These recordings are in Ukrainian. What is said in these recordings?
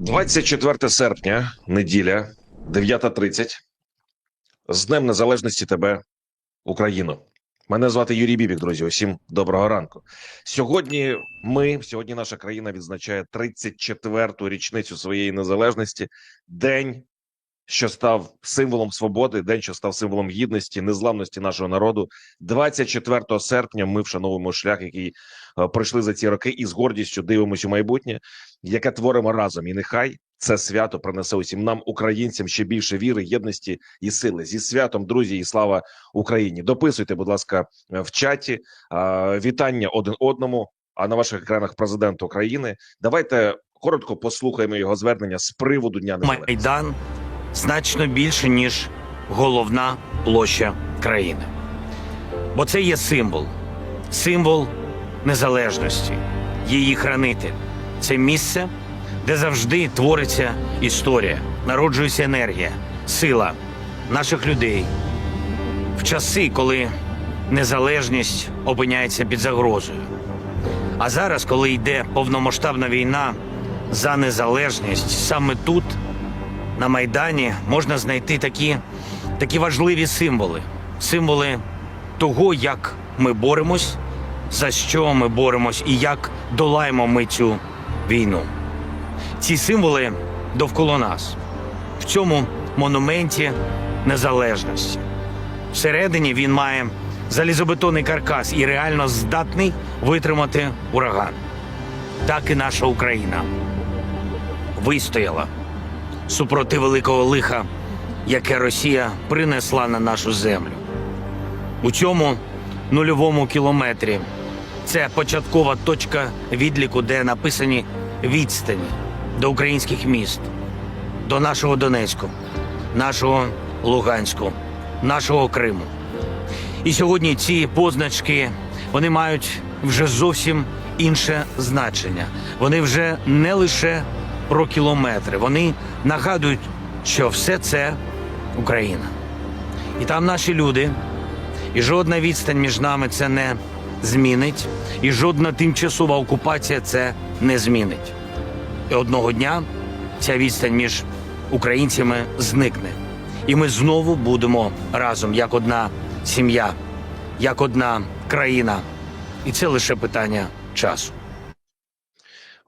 24 серпня, неділя, 9.30. З Днем Незалежності тебе, Україно. Мене звати Юрій Бібік, друзі. Усім доброго ранку. Сьогодні ми, сьогодні наша країна відзначає 34-ту річницю своєї незалежності. День, що став символом свободи, день, що став символом гідності, незламності нашого народу. 24 серпня ми вшановуємо шлях, який е, пройшли за ці роки, і з гордістю дивимося у майбутнє, яке творимо разом. І нехай це свято принесе усім нам, українцям, ще більше віри, єдності і сили. Зі святом, друзі, і слава Україні. Дописуйте, будь ласка, в чаті е, вітання один одному. А на ваших екранах президент України. Давайте коротко послухаємо його звернення з приводу дня незалежності. Майдан значно більше, ніж головна площа країни. Бо це є символ, символ незалежності, її хранитель. Це місце, де завжди твориться історія, народжується енергія, сила наших людей в часи, коли незалежність опиняється під загрозою. А зараз, коли йде повномасштабна війна за незалежність, саме тут на Майдані можна знайти такі, такі важливі символи. Символи того, як ми боремось, за що ми боремось і як долаємо ми цю війну. Ці символи довкола нас в цьому монументі незалежності. Всередині він має залізобетонний каркас і реально здатний витримати ураган. Так і наша Україна вистояла супроти великого лиха, яке Росія принесла на нашу землю. У цьому нульовому кілометрі це початкова точка відліку, де написані відстані до українських міст, до нашого Донецьку, нашого Луганську, нашого Криму. І сьогодні ці позначки вони мають вже зовсім інше значення. Вони вже не лише про кілометри. Вони нагадують, що все це Україна. І там наші люди, і жодна відстань між нами це не змінить, і жодна тимчасова окупація це не змінить. І одного дня ця відстань між українцями зникне. І ми знову будемо разом як одна сім'я, як одна країна. І це лише питання часу.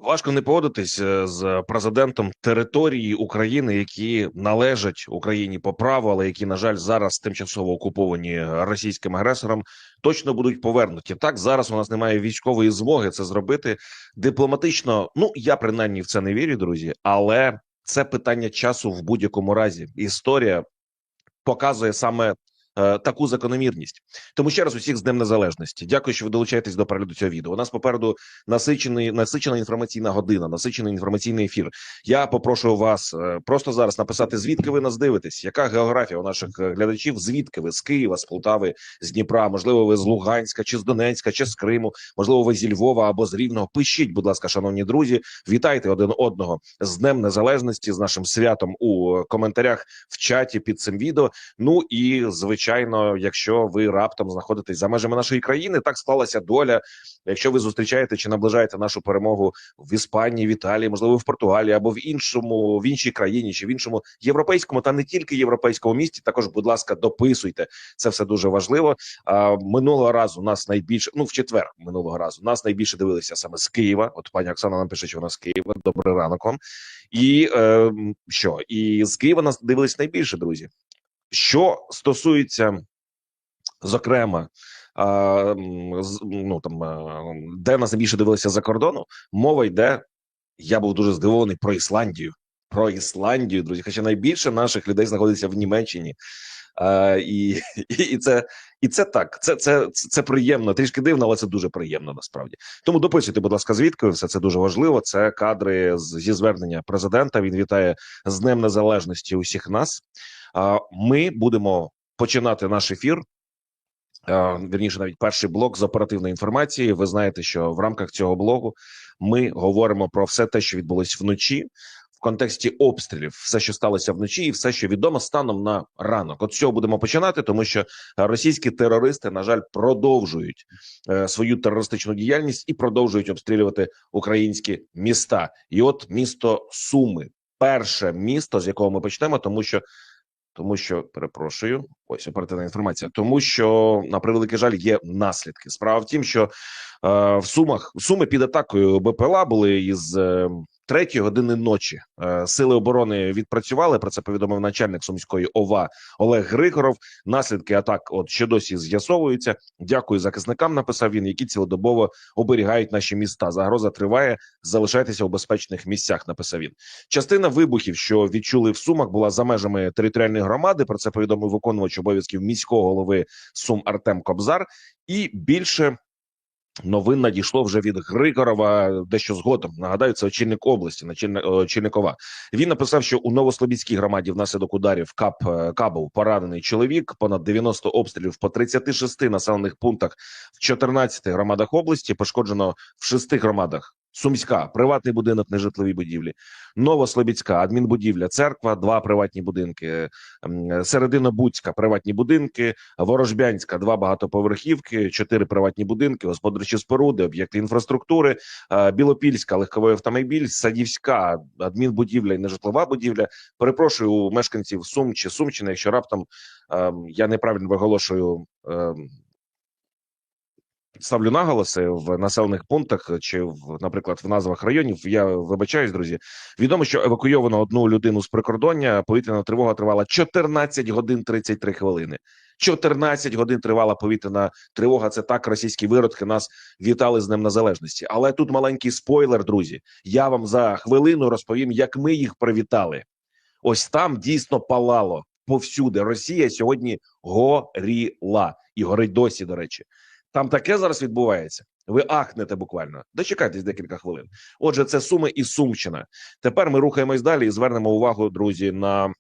Важко не погодитись е, з президентом території України, які належать Україні по праву, але які, на жаль, зараз тимчасово окуповані російським агресором, точно будуть повернуті. Так зараз у нас немає військової змоги це зробити дипломатично. Ну я принаймні в це не вірю, друзі, але це питання часу в будь-якому разі. Історія показує саме таку закономірність. Тому ще раз усіх з Днем Незалежності. Дякую, що ви долучаєтесь до перегляду цього відео. У нас попереду насичений насичена інформаційна година, насичений інформаційний ефір. Я попрошу вас е, просто зараз написати, звідки ви нас дивитесь, яка географія у наших е, глядачів, звідки ви з Києва, з Полтави, з Дніпра, можливо, ви з Луганська, чи з Донецька, чи з Криму, можливо, ви зі Львова або з Рівного. Пишіть, будь ласка, шановні друзі, вітайте один одного з Днем Незалежності, з нашим святом у коментарях в чаті під цим відео. Ну і звичайно, якщо ви раптом знаходитесь за межами нашої країни, так склалася доля. Якщо ви зустрічаєте чи наближаєте нашу перемогу в Іспанії, в Італії, можливо, в Португалії або в іншому в іншій країні, чи в іншому європейському, та не тільки європейському місті, також, будь ласка, дописуйте. Це все дуже важливо. А минулого разу нас найбільше, ну в четвер минулого разу нас найбільше дивилися саме з Києва. От пані Оксана нам пише, що вона з Києва. Добрий ранок вам. І е, що? І з Києва нас дивились найбільше, друзі. Що стосується, зокрема, а, ну там де нас найбільше дивилися за кордону, мова йде. Я був дуже здивований про Ісландію. Про Ісландію, друзі. Хоча найбільше наших людей знаходиться в Німеччині. А, і, і це і це так. Це, це, це, це приємно. Трішки дивно, але це дуже приємно насправді. Тому дописуйте, будь ласка, звідки все це дуже важливо. Це кадри зі звернення президента. Він вітає з Днем Незалежності усіх нас. Ми будемо починати наш ефір. Вірніше, навіть перший блок з оперативної інформації. Ви знаєте, що в рамках цього блогу ми говоримо про все те, що відбулось вночі. в контексті обстрілів, все, що сталося вночі, і все, що відомо станом на ранок. От з цього будемо починати, тому що російські терористи, на жаль, продовжують е, свою терористичну діяльність і продовжують обстрілювати українські міста. І от місто Суми, перше місто, з якого ми почнемо, тому що. Тому що перепрошую, ось оперативна інформація. Тому що на превеликий жаль є наслідки. Справа в тім, що е, в Сумах суми під атакою БПЛА були із е, третьої години ночі. Е, сили оборони відпрацювали. Про це повідомив начальник сумської ОВА Олег Григоров. Наслідки атак, от ще досі з'ясовуються. Дякую захисникам. Написав він, які цілодобово оберігають наші міста. Загроза триває. Залишайтеся у безпечних місцях. Написав він. Частина вибухів, що відчули в Сумах, була за межами територіальної громади. Про це повідомив виконувач обов'язків міського голови Сум Артем Кобзар. І більше новин надійшло вже від Григорова дещо згодом. Нагадаю, це очільник області, начальник очільникова. Він написав, що у Новослобідській громаді внаслідок ударів КАП е, КАБу поранений чоловік. Понад 90 обстрілів по 36 населених пунктах в 14 громадах області. Пошкоджено в 6 громадах. Сумська, приватний будинок, нежитлові будівлі, Новослобідська, адмінбудівля, церква, два приватні будинки, ем, Серединобудська, приватні будинки, Ворожбянська, два багатоповерхівки, чотири приватні будинки, господарчі споруди, об'єкти інфраструктури, е, Білопільська, легковий автомобіль, Садівська, адмінбудівля і нежитлова будівля. Перепрошую у мешканців Сум чи Сумщини, якщо раптом ем, я неправильно виголошую. Ставлю наголоси в населених пунктах чи в, наприклад, в назвах районів. Я вибачаюсь, друзі. Відомо, що евакуйовано одну людину з прикордоння. Повітряна тривога тривала 14 годин 33 хвилини. 14 годин тривала повітряна тривога. Це так російські виродки нас вітали з Днем Незалежності. Але тут маленький спойлер, друзі. Я вам за хвилину розповім, як ми їх привітали. Ось там дійсно палало повсюди. Росія сьогодні горіла і горить досі. До речі, там таке зараз відбувається. Ви ахнете буквально. Дочекайтесь декілька хвилин. Отже, це Суми і Сумщина. Тепер ми рухаємось далі і звернемо увагу, друзі, на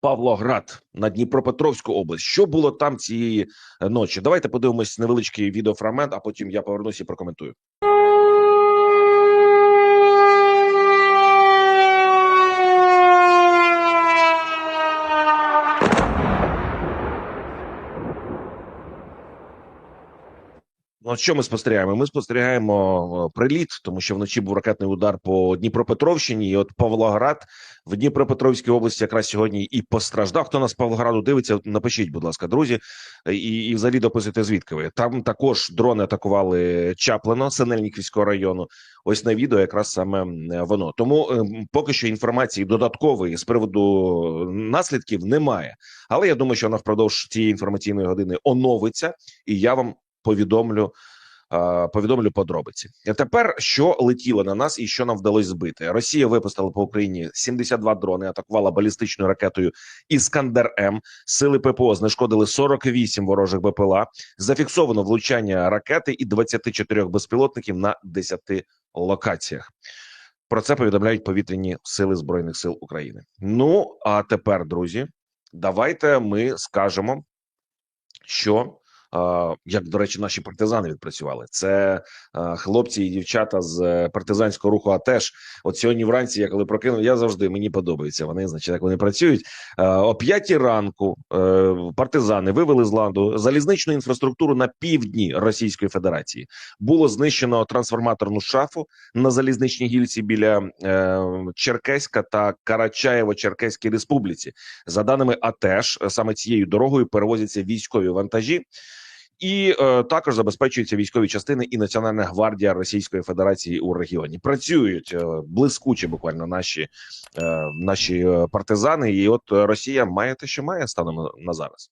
Павлоград на Дніпропетровську область. Що було там цієї е, ночі? Давайте подивимось невеличкий відеофрагмент, а потім я повернуся і прокоментую. Ну, що ми спостерігаємо? Ми спостерігаємо е, приліт, тому що вночі був ракетний удар по Дніпропетровщині. І от Павлоград в Дніпропетровській області якраз сьогодні і постраждав. Хто нас Павлограду дивиться? Напишіть, будь ласка, друзі, і, і взагалі дописуйте звідки ви. Там також дрони атакували Чаплино, Синельниківського району. Ось на відео якраз саме воно. Тому е, поки що інформації додаткової з приводу наслідків немає. Але я думаю, що вона впродовж цієї інформаційної години оновиться, і я вам повідомлю. Повідомлю подробиці. Тепер що летіло на нас і що нам вдалося збити? Росія випустила по Україні 72 дрони, атакувала балістичною ракетою Іскандер М. Сили ППО знешкодили 48 ворожих БПЛА. Зафіксовано влучання ракети і 24 безпілотників на 10 локаціях. Про це повідомляють повітряні сили збройних сил України. Ну а тепер, друзі, давайте ми скажемо, що як до речі, наші партизани відпрацювали. Це е, хлопці і дівчата з е, партизанського руху. А теж от сьогодні вранці, я коли прокинув, я завжди мені подобається. Вони значить, як вони працюють Е, о п'ятій ранку. Партизани вивели з ладу залізничну інфраструктуру на півдні Російської Федерації. Було знищено трансформаторну шафу на залізничній гільці біля Черкеська та Карачаєво-Черкеській республіці. За даними АТЕШ, саме цією дорогою перевозяться військові вантажі. І е, також забезпечуються військові частини і Національна гвардія Російської Федерації у регіоні. Працюють е, блискуче, буквально наші е, наші е, партизани. І от Росія має те, що має станом на- на зараз.